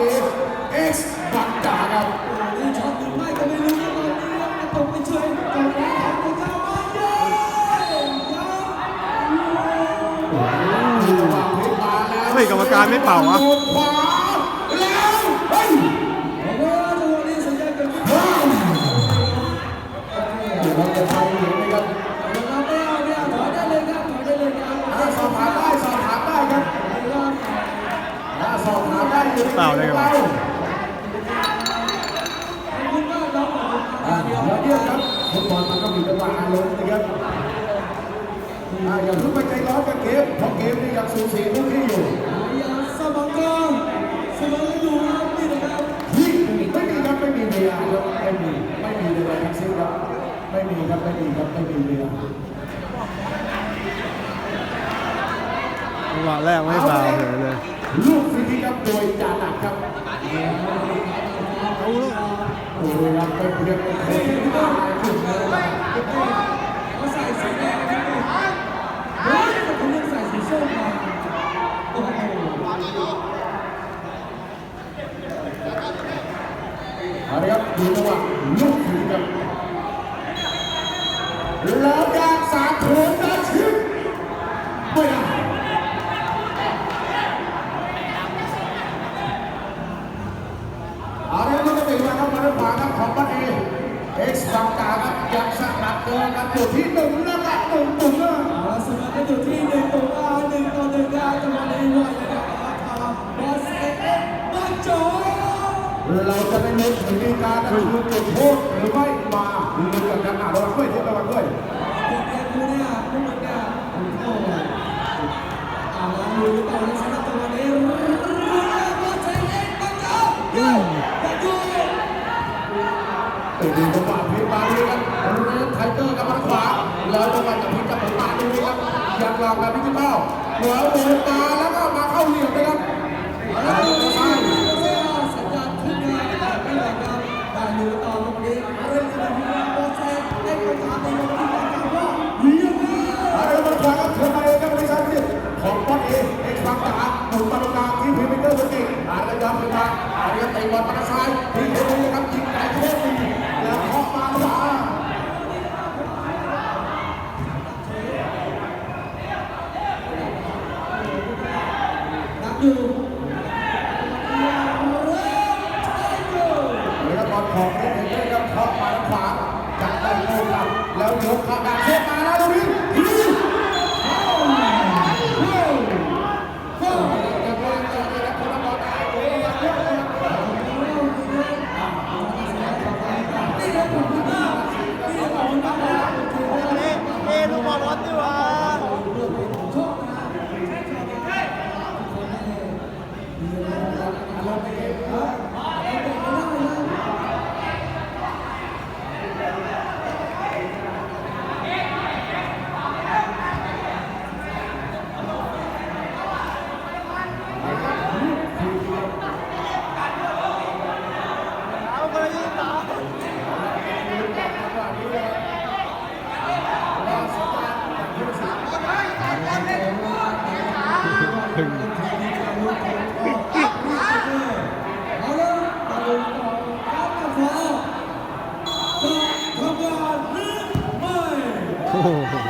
นป๊อปเอเอ็กซ์บังดาครับนี่ช็อตหรือไม่ก็ไม่รู้นะตอนนี้ครับกระตกไปช่วยกองหน้าของเจ้าบ้านเย้ยังเฮ้ยกรรมการไม่เป่าวะขวาแล้วเฮ้ยผมว่าจังหวะนี้สัญญาณเกิดขึ้น เปล่าเลยครับเราอ่าเดี๋ยวเดี๋ยวครับฟุตบอลมันก็มีจังหวะอารมณ์นะครับอ่าอย่าเพิ่งไปใจร้อนกับเกมเพราะเกมนี่ยังสูสีทุกที่อยู่สมองกองสมองอยู่ครับนี่นะครับที่ไม่มีครับไม่มีเวลาครับไม่มีไม่มีเลยทั้งสิ้นครับไม่มีครับไม่มีครับไม่มีเวลาจังหวะแรกไม่ฟาวเลยเลย ลูกฟรีครับโดยจานักครับเอาลูกโอ้ยครับเป็นเรื่องเป็นเรื่องที่น่าอายขึ้นเลยเขาใส่สีแดงครับนี่เฮ้ยแต่เขายังใส่สีส้มมาโอ้โหอาครับดูจังหวะลูกฟรีครับแล้วยางสามโถง กซ์บังกาครับยังสนับเกินครับอยู่ที่หนึ่งนะครับหนึ่งตุ่มนะเอาละสมองก็อยู่ที่หนึ่งต่อหนึ่งต่อหนึ่งครับจังหวะนี้ว่าเลยครับอาคาบอสเอ็กซ์มาโจเราจะได้ลุ้นถึงดีการนั่นคือจุดโทษหรือไม่มาลุ้นกันนะระวังด้วยระวังด้วยเด็กๆดูเนี่ยพวกมึงเนี่ยโอ้โหเอาละดูต่อเลยสำหรับจังหวะนี้บอสเอ็กซ์มาโจยูยู ตื่นจังหวะพลิกมาดีครับเรนไทเกอร์กับมันขวา แล้วจังหวะจะพลิกกับผมมาดูครับยังลองแบบดิจิตอลหัวโดนตาแล้วก็มาเข้าเหลี่ยมนะครับแล้วก็ซ้ายสัญญาณขึ้นมาแต่ไม่ไหวครับได้ดูต่อตรงนี้เรื่องการที่บอสเอกซ์ได้ประกาศในวันที่ประกาศว่าเรียบร้อยอะไรมันขวาครับเถื่อนมาเองครับไม่ใช่ที่ของป๊อตเองเอ็กซ์บังกาหมุนมาตรงกลางที่พีเมเกอร์ตัวเก่งอาร์เรย้อนขึ้นมาอาร์เรเตะบอลมาทางซ้ายที่เห็นเลยครับยิงไกลโคตรดีแล้วเคาะมาขวา นับอยู่ แล้วบอลของเอ็กซ์เอ็กซ์ครับเคาะมาทางขวาจับได้โต้กลับแล้วยกเข้าดาเซมาแล้วตรงนี้โอ้โห Oh.